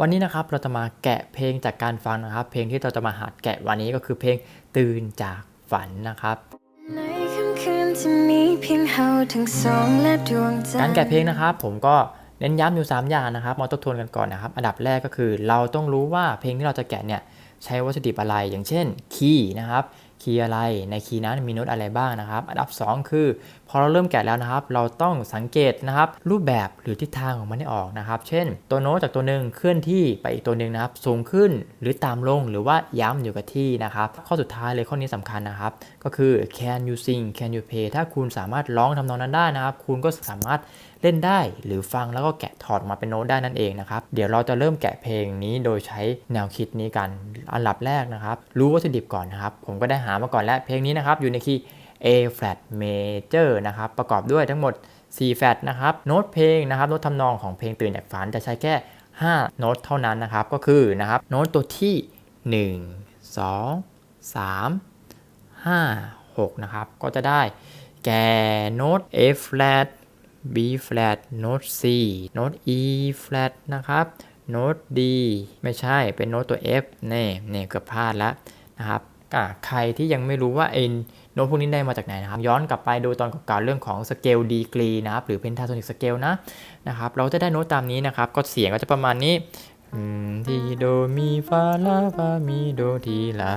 วันนี้นะครับเราจะมาแกะเพลงจากการฟังนะครับ เพลงที่เราจะมาหัดแกะวันนี้ก็คือเพลงตื่นจากฝันนะครับในค่ำคืนที่มีเพียงเฮาทั้งสองและดวงจันทร์การแกะเพลงนะครับ ผมก็เน้นย้ำอยู่ 3 อย่างนะครับมาทบทวนกันก่อนนะครับ อันดับแรกก็คือเราต้องรู้ว่าเพลงที่เราจะแกะเนี่ยใช้วัตถุดิบอะไรอย่างเช่นคีย์นะครับ คีย์อะไร ในคีย์นั้นมีโน้ตอะไรบ้างนะครับ อันดับ 2 คือ พอเราเริ่มแกะแล้วนะครับ เราต้องสังเกตนะครับ รูปแบบหรือทิศทางของมันให้ออกนะครับ เช่น ตัวโน้ตจากตัวหนึ่งเคลื่อนที่ไปอีกตัวหนึ่งนะครับ สูงขึ้นหรือตามลงหรือว่าย้ำอยู่กับที่นะครับ ข้อสุดท้ายเลยข้อนี้สำคัญนะครับ ก็คือ can you sing can you play ถ้าคุณสามารถร้องทำนองนั้นได้นะครับ คุณก็สามารถ เล่นได้หรือฟังแล้วก็แกะถอดมาเป็นโน้ตได้นั่นเองนะครับ เดี๋ยวเราจะเริ่มแกะเพลงนี้โดยใช้แนวคิดนี้กันอันดับแรกนะครับ รู้วัตถุดิบก่อนนะครับ ผมก็ได้หามาก่อนแล้วเพลงนี้นะครับอยู่ในคีย์ A flat major นะครับประกอบด้วยทั้งหมด4 flat นะครับโน้ตเพลงนะครับโน้ตทำนองของเพลงตื่นจากฝันจะใช้แค่ 5 โน้ตเท่านั้นนะครับ ก็คือนะครับโน้ตตัวที่ 1 2 3 5 6 นะครับ ก็จะได้แก่โน้ต A flat B flat โน้ต C โน้ต E flat นะครับโน้ต D ไม่ใช่เป็นโน้ตตัว F เน่เน่เกือบพลาดแล้วนะครับใครที่ยังไม่รู้ว่าเอ็นโน้ตพวกนี้ได้มาจากไหนนะครับ ย้อนกลับไปดูตอนเก่าๆเรื่องของสเกลดีกรีนะครับ หรือเพนทาโทนิกสเกลนะนะครับ เราจะได้โน้ตตามนี้นะครับ ก็เสียงก็จะประมาณนี้ทีโดมีฟาลาฟามีโดทีลา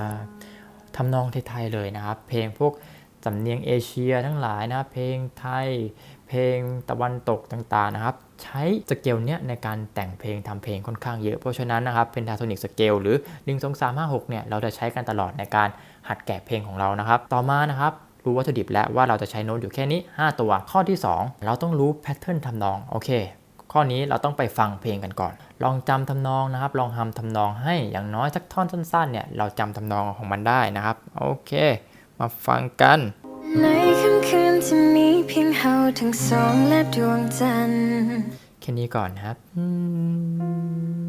ทำนองไทยๆเลยนะครับ เพลงพวก สำเนียงเอเชียทั้งหลายนะครับเพลงไทย เพลงตะวันตกต่างๆนะครับ ใช้สเกลเนี้ยในการแต่งเพลงทำเพลงค่อนข้างเยอะ เพราะฉะนั้นนะครับเป็นทาโทนิกสเกลหรือ 1 2 3 5 6เนี่ยเราจะใช้กันตลอดในการหัดแกะเพลงของเรานะครับ ต่อมานะครับรู้วัตถุดิบแล้วว่าเราจะใช้โน้ตอยู่แค่นี้ 5 ตัว ข้อที่ 2 เราต้องรู้แพทเทิร์นทำนองโอเค ข้อนี้เราต้องไปฟังเพลงกันก่อน ลองจำทำนองนะครับ ลองทำทำนองให้อย่างน้อยสักท่อนสั้นๆเนี่ยเราจำทำนองของมันได้นะครับโอเค มาฟังกัน ในค่ำคืนที่มีเพียงเฮาทั้งสองและดวงจันทร์แค่นี้ก่อนนะครับอืม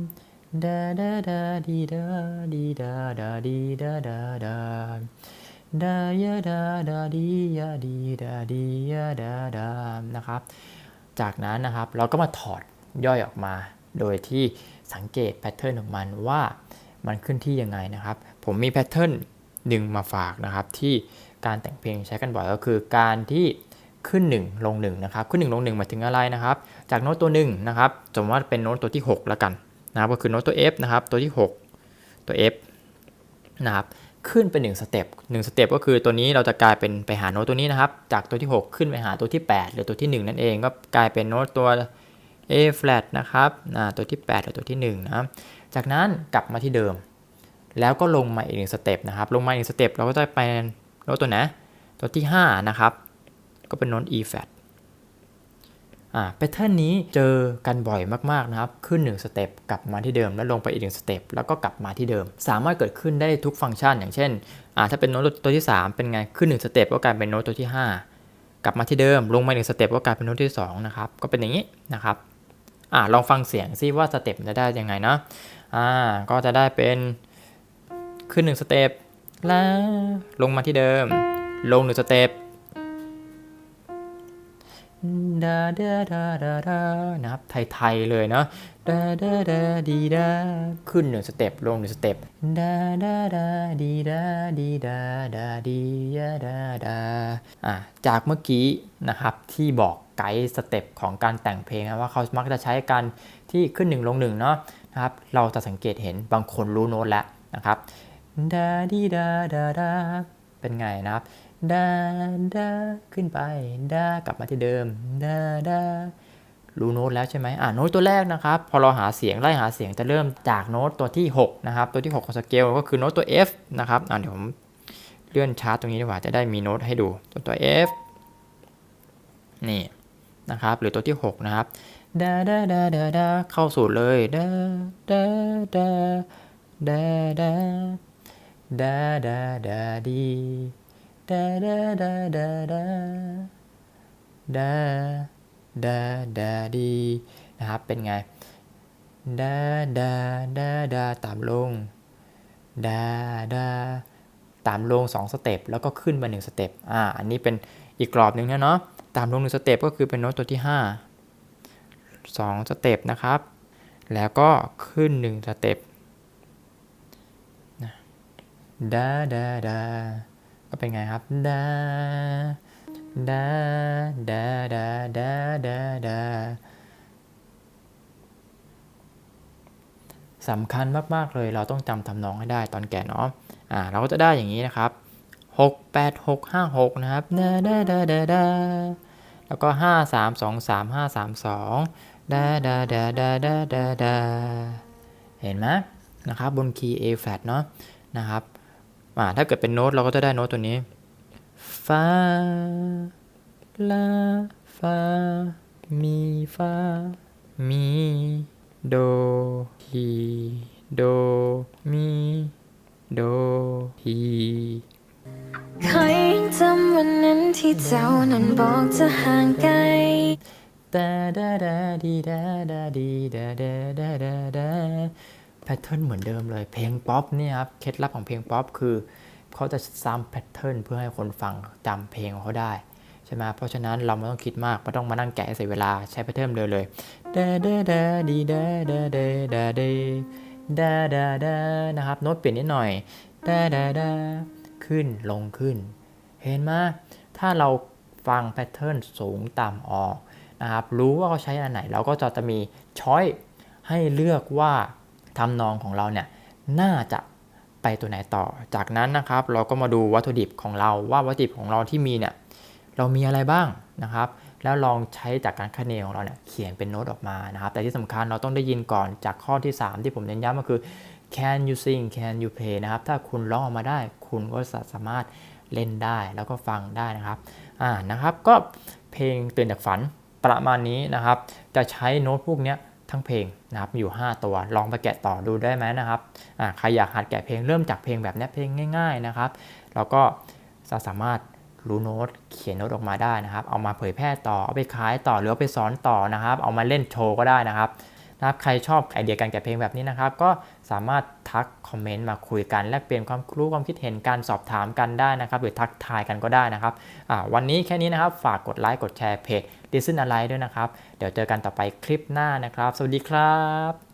ดาดาดาดีดาดีดาดาดีดาดาดาดายาดาดาดียาดีดาดียาดาดานะครับ จากนั้นนะครับเราก็มาถอดย่อยออกมา โดยที่สังเกตแพทเทิร์นของมันว่ามันขึ้นที่ยังไงนะครับ ผมมีแพทเทิร์น หนึ่งมาฝากนะครับ ที่การแต่งเพลงใช้กันบ่อยก็คือการที่ขึ้น 1 ลง1นะครับขึ้น 1 ลง1หมายถึงอะไรนะครับ จากโน้ตตัว1นะครับสมมติว่าเป็นโน้ตตัวที่ 6 แล้วกันนะครับก็คือโน้ตตัว F นะครับตัวที่ 6 ตัว F นะครับขึ้นเป็น1สเต็ป1สเต็ปก็คือตัวนี้เราจะกลายเป็นไปหาโน้ตตัวนี้นะครับ จากตัวที่ 6 ขึ้นไปหาตัวที่ 8 หรือตัวที่ 1 นั่นเอง ก็กลายเป็นโน้ตตัว A flat นะครับตัวที่ 8 หรือตัวที่1นะจากนั้นกลับมาที่เดิม แล้วก็ลงมาอีกหนึ่งสเต็ปนะครับ ลงมาอีกสเต็ปเราก็จะไปโน้ตตัวไหนตัวที่ 5 นะครับ ก็เป็นโน้ต E flat อ่าแพทเทิร์นนี้เจอกันบ่อยมากๆนะครับ ขึ้น 1 สเต็ปกลับมาที่เดิม แล้วลงไปอีก1สเต็ปแล้วก็กลับมาที่เดิม สามารถเกิดขึ้นได้ทุกฟังก์ชัน อย่างเช่นอ่าถ้าเป็นโน้ตตัวที่ 3 เป็นไงขึ้น 1 สเต็ปก็กลายเป็นโน้ตตัวที่ 5 กลับมาที่เดิม ลงมา1สเต็ปก็กลายเป็นโน้ตที่2นะครับก็เป็นอย่างนี้นะครับอ่าลองฟังเสียงซิว่าสเต็ปจะได้ยังไงนะอ่าก็จะได้เป็น ขึ้น1สเต็ปแล้วลงมาที่เดิม ลง1สเต็ปดาดาดาดาดานะครับไทยๆเลยเนาะดาดาดาดีดาขึ้นหนึ่งสเต็ปลงหนึ่งสเต็ปดาดาดาดีดาดีดาดาดียาดาดาอะจากเมื่อกี้นะครับที่บอกไกด์สเต็ปของการแต่งเพลงนะว่าเขามักจะใช้กันที่ขึ้นหนึ่งลงหนึ่งเนาะนะครับเราจะสังเกตเห็นบางคนรู้โน้ตแล้วนะครับ ดาดีดาดาดาเป็นไงนะครับดาดาขึ้นไปดากลับมาที่เดิมดาดารู้โน้ตแล้วใช่ไหมอ่าโน้ตตัวแรกนะครับ พอเราหาเสียงไล่หาเสียงจะเริ่มจากโน้ตตัวที่ 6 นะครับ ตัวที่ 6 ของสเกลก็คือโน้ตตัว F นะครับอ่าเดี๋ยวผมเลื่อนชาร์ตตรงนี้ดีกว่าจะได้มีโน้ตให้ดูตัวตัว F นี่นะครับ หรือตัวที่ 6 นะครับดาดาดาดาดาเข้าสู่เลยดาดาดาดาดา ดาดาดาดีดาดาดาดาดาดาดาดาดีนะครับเป็นไงดาดาดาดาตามลงดาดาตามลง2สเต็ปแล้วก็ขึ้นมา1สเต็ปอ่าอันนี้เป็นอีกกรอบหนึ่งนะเนาะตามลง1สเต็ปก็คือเป็นโน้ตตัวที่ 5 2สเต็ปนะครับ แล้วก็ขึ้นหนึ่งสเต็ป ดาดาดาก็เป็นไงครับดาดาดาดาดาดาดาสำคัญมาก ๆ เลยเราต้องจำทำนองให้ได้ตอนแก่เนาะอ่าเราก็จะได้อย่างนี้นะครับ 6 8 6 5 6 นะครับดาดาดาดาดาแล้วก็ 5 3 2 3 5 3 2ดาดาดาดาดาดาดาเห็นไหมนะครับบนคีย์ A flat เนาะนะครับ อ่าถ้าเกิดเป็นโน้ตเราก็จะได้โน้ตตัวนี้ฟาลาฟามีฟามีโดทีโดมีโดทีคอยยังจำวันนั้นที่เจ้านั้นบอกจะห่างไกลดาดาดาดีดาดาดีดาดาดาดาดาแพท เทิร์นเหมือนเดิมเลย เพลงป๊อปเนี่ยครับ เคล็ดลับของเพลงป๊อปคือเขาจะซ้ำแพทเทิร์นเพื่อให้คนฟังจำเพลงของเขาได้ใช่ไหมเพราะฉะนั้นเราไม่ต้องคิดมากไม่ต้องมานั่งแกะเสียเวลาใช้แพทเทิร์นเดิมเลยดาดาดาดีดาดาดาดาดาดาดาดานะครับโน้ตเปลี่ยนนิดหน่อยดาดาดาขึ้นลงขึ้น เห็นไหมถ้าเราฟังแพทเทิร์นสูงต่ำออกนะครับรู้ว่าเขาใช้อันไหนเราก็จะจะมีช้อยให้เลือกว่า ทำนองของเราเนี่ยน่าจะไปตัวไหนต่อ จากนั้นนะครับเราก็มาดูวัตถุดิบของเราว่าวัตถุดิบของเราที่มีเนี่ยเรามีอะไรบ้างนะครับ แล้วลองใช้จากการคะเนของเราเนี่ยเขียนเป็นโน้ตออกมานะครับ แต่ที่สำคัญเราต้องได้ยินก่อนจากข้อที่ 3 ที่ผมเน้นย้ำก็คือ can you sing can you play นะครับ ถ้าคุณร้องออกมาได้ คุณก็สามารถเล่นได้แล้วก็ฟังได้นะครับอ่านะครับก็เพลงตื่นจากฝันประมาณนี้นะครับ จะใช้โน้ตพวกเนี้ย ทั้งเพลงนะครับอยู่ 5 ตัว ลองไปแกะต่อดูได้ไหมนะครับใครอยากหัดแกะเพลงเริ่มจากเพลงแบบนี้เพลงง่าย ๆนะครับแล้วก็จะสามารถรู้โน้ตเขียนโน้ตออกมาได้นะครับ เอามาเผยแพร่ต่อเอาไปขายต่อหรือเอาไปสอนต่อนะครับ เอามาเล่นโชว์ก็ได้นะครับ นะครับใครชอบไอเดียการแกะเพลงแบบนี้นะครับ ก็สามารถทักคอมเมนต์มาคุยกันแลกเปลี่ยนความรู้ความคิดเห็นการสอบถามกันได้นะครับ หรือทักทายกันก็ได้นะครับวันนี้แค่นี้นะครับฝากกดไลค์กดแชร์เพจ Listen อะไรด้วยนะครับ เดี๋ยวเจอกันต่อไปคลิปหน้านะครับ สวัสดีครับ